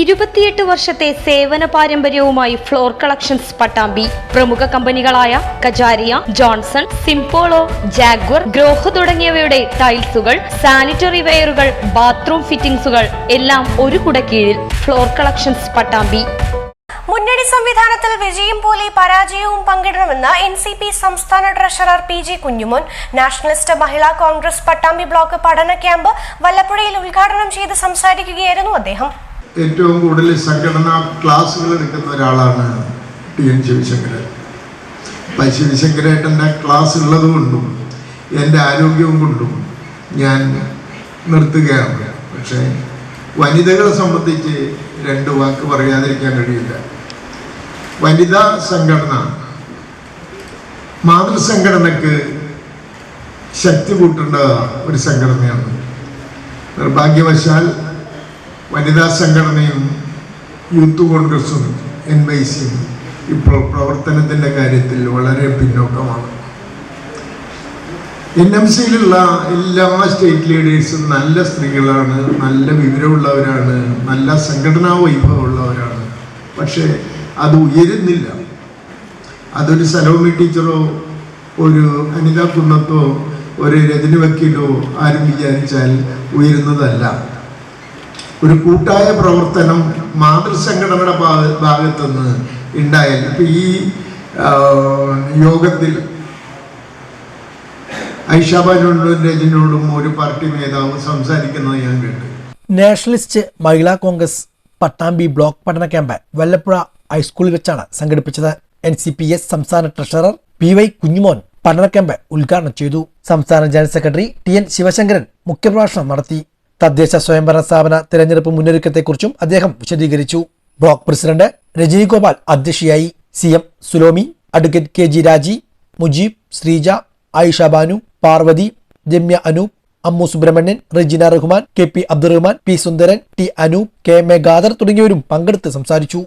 ഇരുപത്തിയെട്ട് വർഷത്തെ സേവന പാരമ്പര്യവുമായി ഫ്ലോർ കളക്ഷൻസ് പട്ടാമ്പി. പ്രമുഖ കമ്പനികളായ Kajaria Johnson Simpolo Jaguar Grohe തുടങ്ങിയവയുടെ ടൈൽസുകൾ സാനിറ്ററി വെയറുകൾ ബാത്റൂം ഫിറ്റിംഗ്സുകൾ എല്ലാം ഒരു കുടക്കീഴിൽ ഫ്ലോർ കളക്ഷൻസ് പട്ടാമ്പി. മുന്നണി സംവിധാനത്തിൽ വിജയം പോലെ പരാജയവും പങ്കിടണമെന്ന് എൻ സി പി സംസ്ഥാന treasurer P G Kunjumon nationalist Mahila Congress Pattambi block പഠന ക്യാമ്പ് വല്ലപ്പുഴയിൽ ഉദ്ഘാടനം ചെയ്ത് സംസാരിക്കുകയായിരുന്നു അദ്ദേഹം. ഏറ്റവും കൂടുതൽ സംഘടനാ ക്ലാസ്സുകൾ എടുക്കുന്ന ഒരാളാണ് ടി എൻ ശിവശങ്കരൻ. അപ്പം ശിവശങ്കരേട്ടന്റെ ക്ലാസ് ഉള്ളത് കൊണ്ടും എന്റെ ആരോഗ്യവും കൊണ്ടും ഞാൻ നിർത്തുകയാണ്. പക്ഷേ വനിതകളെ സംബന്ധിച്ച് രണ്ട് വാക്ക് പറയാതിരിക്കാൻ കഴിയില്ല. വനിതാ സംഘടന മാതൃസംഘടനക്ക് ശക്തി കൂട്ടേണ്ട ഒരു സംഘടനയാണ്. നിർഭാഗ്യവശാൽ വനിതാ സംഘടനയും യൂത്ത് കോൺഗ്രസും എൻ വൈ സിയും ഇപ്പോൾ പ്രവർത്തനത്തിന്റെ കാര്യത്തിൽ വളരെ പിന്നോക്കമാണ്. എൻ എം സിയിലുള്ള എല്ലാ സ്റ്റേറ്റ് ലീഡേഴ്സും നല്ല സ്ത്രീകളാണ് നല്ല വിവരമുള്ളവരാണ് നല്ല സംഘടനാ വൈഭവമുള്ളവരാണ്. പക്ഷേ അത് ഉയരുന്നില്ല. അതൊരു സലോമി ടീച്ചറോ ഒരു അനിത കുന്നത്തോ ഒരു രജനി വക്കീലോ ആരും വിചാരിച്ചാൽ ഉയരുന്നതല്ല. ഒരു കൂട്ടായ പ്രവർത്തനം മാതൃസംഘടനയുടെ ഭാഗ ഭാഗത്തുനിന്ന് ഉണ്ടായാലും ഇപ്പം ഈ യോഗത്തിൽ ഒരു പാർട്ടി നേതാവ് സംസാരിക്കുന്നത് ഞാൻ കേട്ടു. നാഷണലിസ്റ്റ് മഹിളാ കോൺഗ്രസ് പട്ടാമ്പി ബ്ലോക്ക് പഠന ക്യാമ്പ് വല്ലപ്പുഴ ഹൈസ്കൂളിൽ വെച്ചാണ് സംഘടിപ്പിച്ചത്. എൻ സി പി എസ് സംസ്ഥാന ട്രഷറർ പി വൈ കുഞ്ഞുമോൻ പഠന ക്യാമ്പ് ഉദ്ഘാടനം ചെയ്തു. സംസ്ഥാന general secretary T N Sivasankaran മുഖ്യപ്രഭാഷണം നടത്തി. തദ്ദേശ സ്വയംഭരണ സ്ഥാപന തിരഞ്ഞെടുപ്പ് മുന്നൊരുക്കത്തെക്കുറിച്ചും അദ്ദേഹം വിശദീകരിച്ചു. ബ്ലോക്ക് പ്രസിഡന്റ് രജനി ഗോപാൽ അധ്യക്ഷയായി C M Sulomi advocate K G Raji Mujeeb Sreeja Ayisha Banu Parvathi Ramya Anoop Ammu Subramanian Regina Rahman K P Abdurahman P Sundaran T Anoop K A Khader തുടങ്ങിയവരും പങ്കെടുത്ത് സംസാരിച്ചു.